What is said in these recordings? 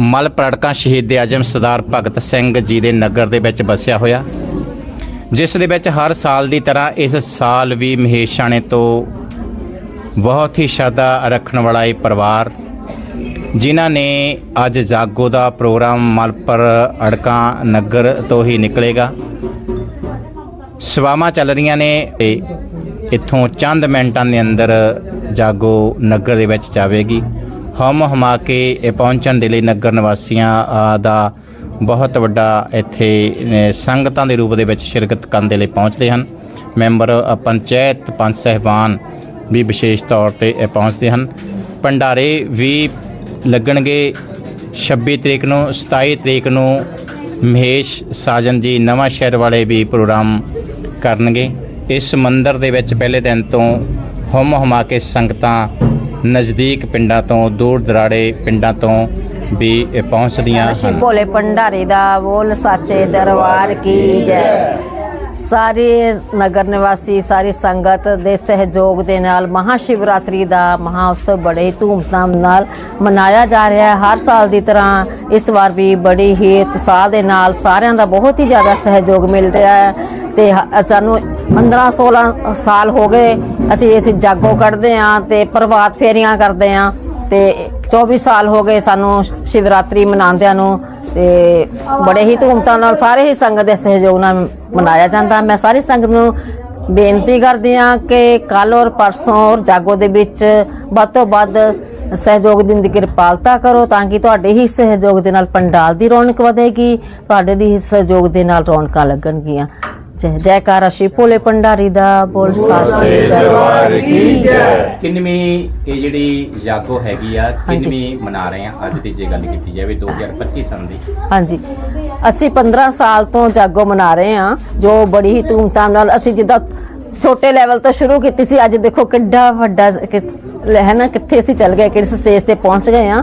ਮਲ ਪ੍ਰੜਕਾਂ ਸ਼ਹੀਦ ਆਜਮ ਸਰਦਾਰ ਭਗਤ ਸਿੰਘ ਜੀ ਦੇ ਨਗਰ ਦੇ ਵਿੱਚ ਵਸਿਆ ਹੋਇਆ। ਜਿਸ ਦੇ ਵਿੱਚ ਹਰ ਸਾਲ ਦੀ ਤਰ੍ਹਾਂ ਇਸ ਸਾਲ ਵੀ ਮਹੇਸ਼ਾਣੇ ਤੋਂ ਬਹੁਤ ਹੀ ਸ਼ਰਧਾ ਰੱਖਣ ਵਾਲਾ ਇਹ ਪਰਿਵਾਰ, ਜਿਨ੍ਹਾਂ ਨੇ ਅੱਜ ਜਾਗੋ ਦਾ ਪ੍ਰੋਗਰਾਮ ਮਲਪਰ ਅੜਕਾਂ ਨਗਰ ਤੋਂ ਹੀ ਨਿਕਲੇਗਾ। ਸਵਾਮਾਂ ਚੱਲ ਰਹੀਆਂ ਨੇ ਤੇ ਇੱਥੋਂ ਚੰਦ ਮਿੰਟਾਂ ਦੇ ਅੰਦਰ ਜਾਗੋ ਨਗਰ ਦੇ ਵਿੱਚ ਜਾਵੇਗੀ। ਹਮ ਹਮਾ ਕੇ ਇਹ ਪਹੁੰਚਣ ਦੇ ਲਈ ਨਗਰ ਨਿਵਾਸੀਆਂ ਦਾ ਬਹੁਤ ਵੱਡਾ ਇੱਥੇ ਸੰਗਤਾਂ ਦੇ ਰੂਪ ਦੇ ਵਿੱਚ ਸ਼ਿਰਕਤ ਕਰਨ ਦੇ ਲਈ ਪਹੁੰਚਦੇ ਹਨ। ਮੈਂਬਰ ਪੰਚਾਇਤ, ਪੰਚ ਸਹਿਬਾਨ ਵੀ ਵਿਸ਼ੇਸ਼ ਤੌਰ ਤੇ ਇਹ ਪਹੁੰਚਦੇ ਹਨ। ਭੰਡਾਰੇ ਵੀ ਲੱਗਣਗੇ। 26 ਤਰੀਕ ਨੂੰ 27 ਤਰੀਕ ਨੂੰ ਮਹੇਸ਼ ਸਾਜਨ ਜੀ ਨਵਾਂ ਸ਼ਹਿਰ ਵਾਲੇ ਵੀ ਪ੍ਰੋਗਰਾਮ ਕਰਨਗੇ। ਇਸ ਮੰਦਿਰ ਦੇ ਵਿੱਚ ਪਹਿਲੇ ਦਿਨ ਤੋਂ ਹਮ ਹਮਾ ਕੇ ਸੰਗਤਾਂ ਨਜ਼ਦੀਕ ਪਿੰਡਾਂ ਤੋਂ ਦੂਰ ਦਰਾੜੇ ਪਿੰਡਾਂ ਤੋਂ ਵੀ ਪਹੁੰਚਦੀਆਂ ਹਨ। ਭੋਲੇ ਭੰਡਾਰੀ ਦਾ ਬੋਲ ਸਾਚੇ ਦਰਬਾਰ ਕੀ ਜੈ। ਸਾਰੇ ਨਗਰ ਨਿਵਾਸੀ ਸਾਰੀ ਸੰਗਤ ਦੇ ਸਹਿਯੋਗ ਦੇ ਨਾਲ ਮਹਾ ਸ਼ਿਵਰਾਤਰੀ ਦਾ ਮਹਾ ਉਤਸਵ ਬੜੇ ਧੂਮਧਾਮ ਨਾਲ ਮਨਾਇਆ ਜਾ ਰਿਹਾ ਹੈ। ਹਰ ਸਾਲ ਦੀ ਤਰ੍ਹਾਂ ਇਸ ਵਾਰ ਵੀ ਬੜੀ ਹੀ ਉਤਸ਼ਾਹ ਦੇ ਨਾਲ ਸਾਰਿਆਂ ਦਾ ਬਹੁਤ ਹੀ ਜ਼ਿਆਦਾ ਸਹਿਯੋਗ ਮਿਲ ਰਿਹਾ ਹੈ ਤੇ ਸਾਨੂੰ 15 16 ਸਾਲ ਹੋ ਗਏ, ਅਸੀਂ ਇਸ ਜਾਗੋ ਕੱਢਦੇ ਆਂ ਤੇ ਪ੍ਰਭਾਤ ਫੇਰੀਆਂ ਕਰਦੇ ਆਂ ਤੇ 24 ਸਾਲ ਹੋ ਗਏ ਸਾਨੂੰ ਸ਼ਿਵਰਾਤਰੀ ਮਨਾਉਂਦਿਆਂ ਨੂੰ ਤੇ ਬੜੇ ਹੀ ਧੂਮਧਾਮ ਨਾਲ ਸਾਰੇ ਹੀ ਸੰਗਤ ਦੇ ਸਹਿਯੋਗ ਨਾਲ ਮਨਾਇਆ ਜਾਂਦਾ। ਮੈਂ ਸਾਰੀ ਸੰਗਤ ਨੂੰ ਬੇਨਤੀ ਕਰਦੀ ਹਾਂ ਕਿ ਕੱਲ ਔਰ ਪਰਸੋਂ ਔਰ ਜਾਗੋ ਦੇ ਵਿੱਚ ਵੱਧ ਤੋਂ ਵੱਧ ਸਹਿਯੋਗ ਦੇਣ ਦੀ ਕਿਰਪਾਲਤਾ ਕਰੋ ਤਾਂ ਕਿ ਤੁਹਾਡੇ ਹੀ ਸਹਿਯੋਗ ਦੇ ਨਾਲ ਪੰਡਾਲ ਦੀ ਰੌਣਕ ਵਧੇਗੀ, ਤੁਹਾਡੇ ਦੀ ਹੀ ਸਹਿਯੋਗ ਦੇ ਨਾਲ ਰੌਣਕਾਂ ਲੱਗਣਗੀਆਂ। ਜੈ ਜੈਕਾਰਾ ਸ਼੍ਰੀ ਭੋਲੇ ਭੰਡਾਰੀ ਦਾ ਬੋਲ ਸਾਚੇ ਦਰਬਾਰ ਕੀ ਜੈ। ਕਿੰਨਵੀਂ ਇਹ ਜਿਹੜੀ ਜਾਗੋ ਹੈਗੀ ਆ ਕਿੰਨਵੀਂ ਮਨਾ ਰਹੇ ਆ? ਅੱਜ ਦੀ ਜੇ ਗੱਲ ਕੀਤੀ ਜਾਵੇ 2025 ਸਾਲ ਦੀ। ਹਾਂਜੀ। ਅਸੀਂ 15 ਸਾਲ ਤੋਂ ਜਾਗੋ ਮਨਾ ਰਹੇ ਹਾਂ ਜੋ ਬੜੀ ਹੀ ਧੂਮਧਾਮ ਨਾਲ ਅਸੀਂ ਜਿੱਦਾਂ ਛੋਟੇ ਲੈਵਲ ਤੋਂ ਸ਼ੁਰੂ ਕੀਤੀ ਸੀ ਅੱਜ ਦੇਖੋ ਕਿੱਡਾ ਵੱਡਾ ਹੈ ਨਾ ਕਿੱਥੇ ਅਸੀਂ ਚੱਲ ਗਏ ਕਿਸ ਸਟੇਜ ਤੇ ਪਹੁੰਚ ਗਏ ਹਾਂ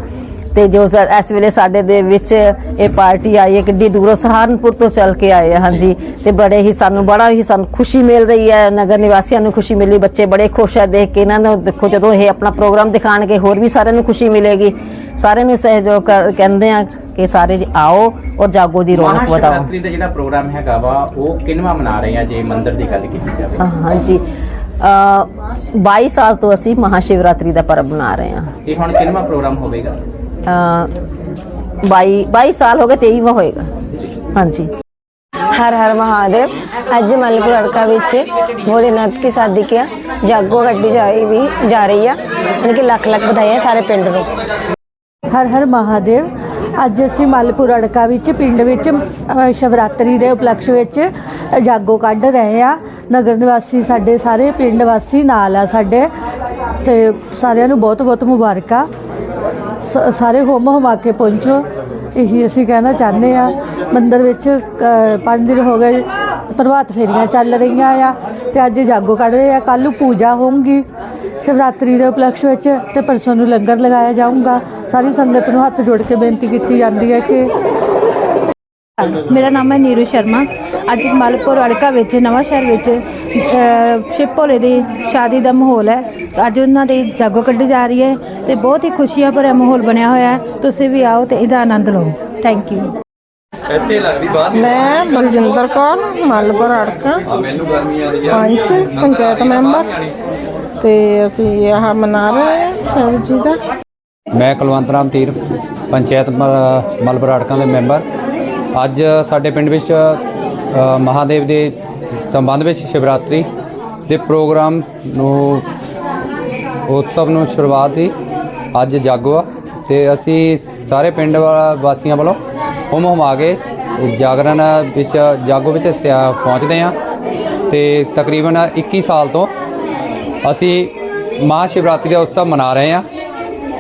ਤੇ ਜੋ ਜ਼- ਇਸ ਵੇਲੇ ਸਾਡੇ ਦੇ ਵਿੱਚ ਇਹ ਪਾਰਟੀ ਆਈ ਹੈ ਕਿੱਡੀ ਦੂਰੋਂ ਸਹਾਰਨਪੁਰ ਤੋਂ ਚੱਲ ਕੇ ਆਏ ਆ ਹਾਂਜੀ। ਤੇ ਬੜੇ ਹੀ ਸਾਨੂੰ ਬੜਾ ਹੀ ਸਾਨੂੰ ਖੁਸ਼ੀ ਮਿਲ ਰਹੀ ਹੈ ਨਗਰ ਨਿਵਾਸੀਆਂ ਨੂੰ ਖੁਸ਼ੀ ਮਿਲੀ ਬੱਚੇ ਬੜੇ ਖੁਸ਼ ਹੈ ਦੇਖ ਕੇ ਇਹਨਾਂ ਨੂੰ ਦੇਖੋ ਜਦੋਂ ਇਹ ਆਪਣਾ ਪ੍ਰੋਗਰਾਮ ਦਿਖਾਣਗੇ ਹੋਰ ਵੀ ਸਾਰਿਆਂ ਨੂੰ ਖੁਸ਼ੀ ਮਿਲੇਗੀ। ਸਾਰਿਆਂ ਨੂੰ ਸਹਿਯੋਗ ਕਹਿੰਦੇ ਆ ਕਿ ਸਾਰੇ ਜੀ ਆਓ ਔਰ ਜਾਗੋ ਦੀ ਰੌਣਕ ਵਧਾਓ। ਮਹਾਸ਼ਿਵਰਾਤਰੀ ਦਾ ਜਿਹੜਾ ਪ੍ਰੋਗਰਾਮ ਹੈਗਾ ਵਾ ਉਹ ਕਿੰਨਵਾਂ ਮਨਾ ਰਹੇ ਆ ਜੇ ਮੰਦਿਰ ਦੀ ਗੱਲ ਕੀਤੀ ਜਾਵੇ? ਹਾਂ- ਹਾਂਜੀ ਅ 22 ਸਾਲ ਤੋਂ ਅਸੀਂ ਮਹਾਸ਼ਿਵਰਾਤਰੀ ਦਾ ਪਰਬ ਮਨਾ ਰਹੇ ਹਾਂ। ਤੇ ਹੁਣ ਕਿੰਨਵਾਂ ਪ੍ਰੋਗਰਾਮ ਹੋਵੇਗਾ? 22 22 ਸਾਲ ਹੋ ਗਏ 23ਵਾਂ ਹੋਏਗਾ। ਹਾਂਜੀ। ਹਰ ਹਰ ਮਹਾਦੇਵ ਅੱਜ ਮਲਪੁਰ ਅੜਕਾ ਵਿੱਚ ਭੋਲੇਨਾਥ ਕੀ ਸ਼ਾਦੀ ਕਿਆ ਜਾਗੋ ਗੱਡੀ ਜਾਈ ਵੀ ਜਾ ਰਹੀ ਆ। ਉਹਨਾਂ ਕਿ ਲੱਖ ਲੱਖ ਵਧਾਈਆਂ ਸਾਰੇ ਪਿੰਡ ਨੂੰ। ਹਰ ਹਰ ਮਹਾਦੇਵ ਅੱਜ ਅਸੀਂ ਮਲਪੁਰ ਅੜਕਾ ਵਿੱਚ ਪਿੰਡ ਵਿੱਚ ਅ, ਸ਼ਿਵਰਾਤਰੀ ਦੇ ਉਪਲਕਸ਼ ਵਿੱਚ ਜਾਗੋ ਕੱਢ ਰਹੇ ਆ। ਨਗਰ ਨਿਵਾਸੀ ਸਾਡੇ ਸਾਰੇ ਪਿੰਡ ਵਾਸੀ ਨਾਲ ਆ ਸਾਡੇ ਤੇ ਸਾਰਿਆਂ ਨੂੰ ਬਹੁਤ ਬਹੁਤ ਮੁਬਾਰਕਾਂ। ਸਾਰੇ ਹੋਮ ਹਮਾ ਕੇ ਪਹੁੰਚੋ। ਇਹੀ ਅਸੀਂ ਕਹਿਣਾ ਚਾਹੁੰਦੇ ਆ ਮੰਦਰ ਵਿੱਚ ਅ, ਪੰਜ ਦਿਨ ਹੋ ਗਏ ਪ੍ਰਭਾਤ ਫੇਰੀਆਂ ਚੱਲ ਰਹੀਆਂ ਆ ਤੇ ਅੱਜ ਜਾਗੋ ਕੱਢ ਰਹੇ ਆ। ਕੱਲ ਨੂੰ ਪੂਜਾ ਹੋਊਗੀ। ਸ਼ਿਵਰਾਤਰੀ ਦੇ ਉਪਲਕਸ਼ ਵਿੱਚ ਤੇ ਪਰਸੋਂ ਨੂੰ ਲੰਗਰ ਲਗਾਇਆ ਜਾਊਗਾ। ਸਾਰੀ ਸੰਗਤ ਨੂੰ ਹੱਥ ਜੋੜ ਕੇ ਬੇਨਤੀ ਕੀਤੀ ਜਾਂਦੀ ਹੈ ਕਿ ਮੇਰਾ ਨਾਮ ਹੈ ਨੀਰੂ ਸ਼ਰਮਾ। ਅੱਜ ਮਲਪੁਰ ਅੜਕਾ ਵਿੱਚ ਨਵਾਂ ਸ਼ਹਿਰ ਵਿੱਚ ਸ਼ਿਵ ਭੋਲੇ ਦੀ ਸ਼ਾਦੀ ਦਾ ਮਾਹੌਲ ਹੈ। ਅੱਜ ਉਹਨਾਂ ਦੀ ਜਾਗੋ ਕੱਢੀ ਜਾ ਰਹੀ ਹੈ ਤੇ ਬਹੁਤ ਹੀ ਖੁਸ਼ੀਆਂ ਭਰਿਆ ਮਾਹੌਲ ਬਣਿਆ ਹੋਇਆ ਹੈ। ਤੁਸੀਂ ਵੀ ਆਓ ਤੇ ਇਹਦਾ ਆਨੰਦ ਲਓ। ਥੈਂਕ ਯੂ ਮੈਂ ਬਲਜਿੰਦਰ ਕੌਰ ਮਲਪੁਰ ਅੜਕਾ। ਪੰਚ ਪੰਚਾਇਤ ਮੈਂਬਰ। ਤੇ ਅਸੀਂ ਇਹ ਮਨਾ ਰਹੇ ਹਾਂ ਸ਼ਿਵ ਜੀ ਦਾ। ਮੈਂ ਕੁਲਵੰਤ ਰਾਮ ਤੀਰ ਪੰਚਾਇਤ ਮ- ਮਲਬਰ ਅੜਕਾਂ ਦੇ ਮੈਂਬਰ। ਅੱਜ ਸਾਡੇ ਪਿੰਡ ਵਿੱਚ ਮਹਾਦੇਵ ਦੇ ਸੰਬੰਧ ਵਿੱਚ ਸ਼ਿਵਰਾਤਰੀ ਦੇ ਪ੍ਰੋਗਰਾਮ ਨੂੰ, ਉਤਸਵ ਨੂੰ ਸ਼ੁਰੂਆਤ ਦੀ ਅੱਜ ਜਾਗੋ ਆ। ਤੇ ਅਸੀਂ ਸਾਰੇ ਪਿੰਡ ਵਾ- ਵਾਸੀਆਂ ਵੱਲੋਂ ਹੁਮ ਹੁਮਾ ਕੇ ਜਾਗਰਣ ਵਿੱਚ, ਜਾਗੋ ਵਿੱਚ ਸਿਆ- ਪਹੁੰਚਦੇ ਹਾਂ। ਤੇ ਤਕਰੀਬਨ 21 ਸਾਲ ਤੋਂ ਅਸੀਂ ਮਹਾ ਸ਼ਿਵਰਾਤਰੀ ਦਾ ਉਤਸਵ ਮਨਾ ਰਹੇ ਹਾਂ,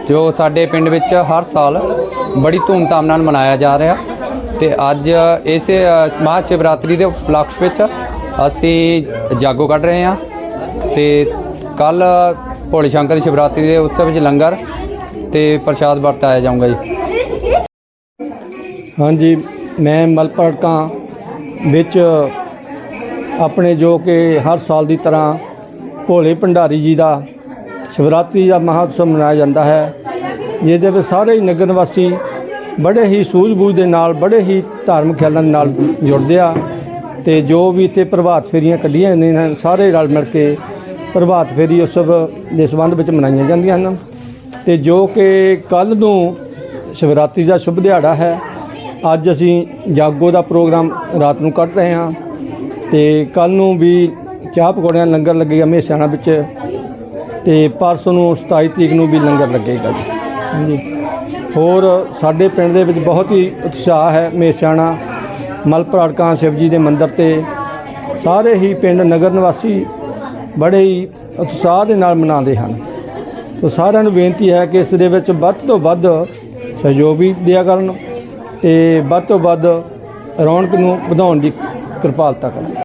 ਜੋ ਸਾਡੇ ਪਿੰਡ ਵਿੱਚ ਹਰ ਸਾਲ ਬੜੀ ਧੂਮਧਾਮ ਨਾਲ ਮਨਾਇਆ ਜਾ ਰਿਹਾ। ਤੇ ਅੱਜ ਇਸ ਅ, ਮਹਾ ਸ਼ਿਵਰਾਤਰੀ ਦੇ ਉਪਲਕਸ਼ ਵਿੱਚ ਅਸੀਂ ਜਾਗੋ ਕੱਢ ਰਹੇ ਹਾਂ ਤੇ ਕੱਲ ਭੋਲੇ ਸ਼ੰਕਰ ਸ਼ਿਵਰਾਤਰੀ ਦੇ ਉਤਸਵ ਵਿੱਚ ਲੰਗਰ ਤੇ ਪ੍ਰਸ਼ਾਦ ਵਰਤਾਇਆ ਜਾਊਗਾ ਜੀ। ਹਾਂਜੀ ਮੈਂ ਮਲਪੜਕਾਂ ਵਿੱਚ ਆਪਣੇ ਜੋ ਕਿ ਹਰ ਸਾਲ ਦੀ ਤਰ੍ਹਾਂ ਭੋਲੇ ਭੰਡਾਰੀ ਜੀ ਦਾ ਸ਼ਿਵਰਾਤਰੀ ਦਾ ਮਹਾਉਤਸਵ ਮਨਾਇਆ ਜਾਂਦਾ ਹੈ। ਜਿਹਦੇ ਵਿੱਚ ਸਾਰੇ ਹੀ ਨਗਰ ਨਿਵਾਸੀ ਬੜੇ ਹੀ ਸੂਝ-ਬੂਝ ਦੇ ਨਾਲ ਬੜੇ ਹੀ ਧਾਰਮਿਕ ਖਿਆਲਾਂ ਦੇ ਨਾਲ ਜੁੜਦੇ ਆ ਤੇ ਜੋ ਵੀ ਇੱਥੇ ਪ੍ਰਭਾਤ ਫੇਰੀਆਂ ਕੱਢੀਆਂ ਨੇ ਨਾ, ਸਾਰੇ ਰਲ ਮਿਲ ਕੇ ਪ੍ਰਭਾਤ ਫੇਰੀ ਉਤਸਵ ਦੇ ਸੰਬੰਧ ਵਿੱਚ ਮਨਾਈਆਂ ਜਾਂਦੀਆਂ ਹਨ। ਤੇ ਜੋ ਕਿ ਕੱਲ ਨੂੰ ਸ਼ਿਵਰਾਤਰੀ ਦਾ ਸ਼ੁਭ ਦਿਹਾੜਾ ਹੈ ਅੱਜ ਅਸੀਂ ਜਾਗੋ ਦਾ ਪ੍ਰੋਗਰਾਮ ਰਾਤ ਨੂੰ ਕੱਢ ਰਹੇ ਹਾਂ ਤੇ ਕੱਲ ਨੂੰ ਵੀ ਚਾਹ ਪਕੌੜਿਆਂ ਲੰਗਰ ਲੱਗੇਗਾ ਮਹਿਸਾਣਾ ਵਿੱਚ ਤੇ ਪਰਸੋਂ ਨੂੰ 27 ਤਰੀਕ ਨੂੰ ਵੀ ਲੰਗਰ ਲੱਗੇਗਾ ਜੀ। ਹਾਂਜੀ। ਹੋਰ ਸਾਡੇ ਪਿੰਡ ਦੇ ਵਿੱਚ ਬਹੁਤ ਹੀ ਉਤਸ਼ਾਹ ਹੈ ਮੇਸਿਆਣਾ ਮਲਪੁਰ ਅੜਕਾਂ ਸ਼ਿਵ ਜੀ ਦੇ ਮੰਦਿਰ ਤੇ। ਸਾਰੇ ਹੀ ਪਿੰਡ ਨਗਰ ਨਿਵਾਸੀ ਬੜੇ ਹੀ ਉਤਸ਼ਾਹ ਦੇ ਨਾਲ ਮਨਾਉਂਦੇ ਹਨ। ਸੋ ਸਾਰਿਆਂ ਨੂੰ ਬੇਨਤੀ ਹੈ ਕਿ ਇਸ ਦੇ ਵਿੱਚ ਵੱਧ ਤੋਂ ਵੱਧ ਸਹਿਯੋਗ ਵੀ ਦਿਆ ਕਰਨ ਤੇ ਵੱਧ ਤੋਂ ਵੱਧ ਰੌਣਕ ਨੂੰ ਵਧਾਉਣ ਦੀ ਕਿਰਪਾਲਤਾ ਕਰਨ।